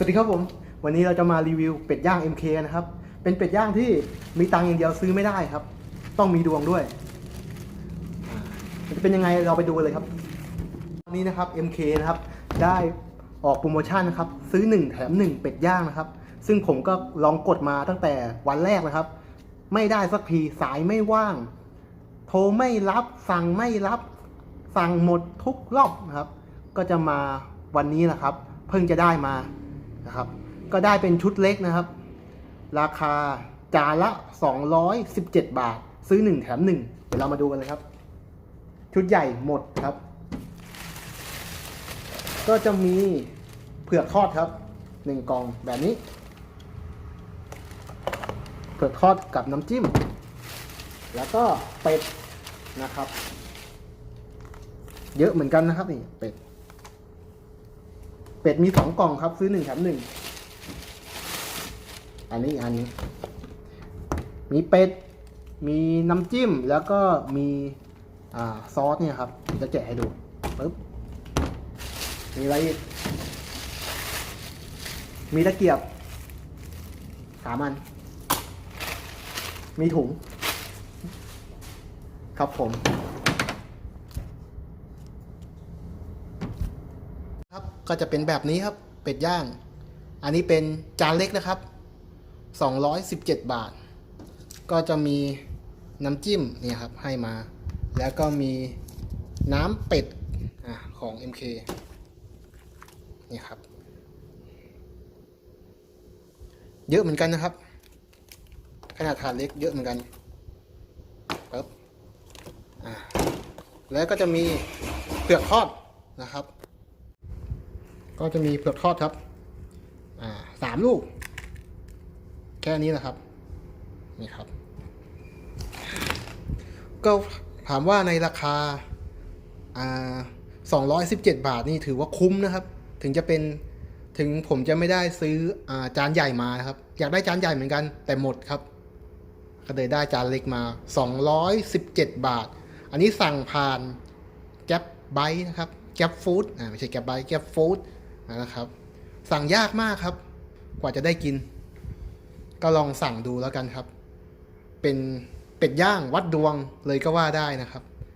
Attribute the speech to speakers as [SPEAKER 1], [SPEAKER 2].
[SPEAKER 1] สวัสดีครับผม วันนี้เราจะมารีวิวเป็ดย่าง MK นะครับ เป็นเป็ดย่างที่มีตังค์อย่างเดียวซื้อไม่ได้ครับ ต้องมีดวงด้วย มันจะเป็นยังไงเราไปดูเลยครับวันนี้นะครับ MK นะครับ ได้ออกโปรโมชั่นนะครับ ซื้อ 1 แถม 1 เป็ดย่างนะครับ ซึ่งผมก็ลองกดมาตั้งแต่วันแรกนะครับ ไม่ได้สักทีสายไม่ว่าง โทรไม่รับสั่งไม่รับ สั่งหมดทุกรอบนะครับ ก็จะมาวันนี้นะครับ เพิ่งจะได้มา นะครับ ก็ได้เป็นชุดเล็กนะครับ ราคาจานละ 217 บาท ซื้อ 1 แถม 1 เดี๋ยวเรามาดูกันเลยครับ ชุดใหญ่หมดครับ ก็จะมีเผือกทอดครับ 1กล่องแบบนี้ เผือกทอดกับน้ำจิ้ม แล้วก็เป็ดนะครับ เยอะเหมือนกันนะครับนี่เป็ด เป็ดมีสองกล่องครับ ซื้อหนึ่งแถมหนึ่งอันนี้อันนี้ มีเป็ด มีน้ำจิ้มแล้วก็มีอ่าซอสเนี่ยครับผมจะแกะให้ดูปึ๊บมีอะไรอีกมีตะเกียบสามอัน มีถุง ครับผม ครับ ก็จะเป็นแบบนี้ครับ เป็ดย่าง อันนี้เป็นจานเล็กนะครับ 217 บาท ก็จะมีน้ำจิ้มเนี่ยครับให้มา แล้วก็มีน้ำเป็ดอของ MK นี่ครับ เยอะเหมือนกันนะครับ ขนาดถาดเล็กเยอะเหมือนกันปึ๊บอ่าแล้วก็จะมีเผือกทอดนะครับ ก็จะมีเผือกทอดครับสามลูก แค่นี้นะครับ นี่ครับ ก็ถามว่าในราคาสองร้อยสิบเจ็ดบาทนี่ถือว่าคุ้มนะครับ ถึงจะเป็นถึงผมจะไม่ได้ซื้ออจานใหญ่มานะครับ อยากได้จานใหญ่เหมือนกัน แต่หมดครับ ก็เลยได้จานเล็กมา 217 บาท อันนี้สั่งผ่านแก๊ปไบนะครับแก๊ปฟู้ดอ่าไม่ใช่แก๊ปไบแก๊ปฟู้ด นะครับ สั่งยากมากครับ กว่าจะได้กิน ก็ลองสั่งดูแล้วกันครับ เป็นเป็ดย่างวัดดวงเลยก็ว่าได้นะครับ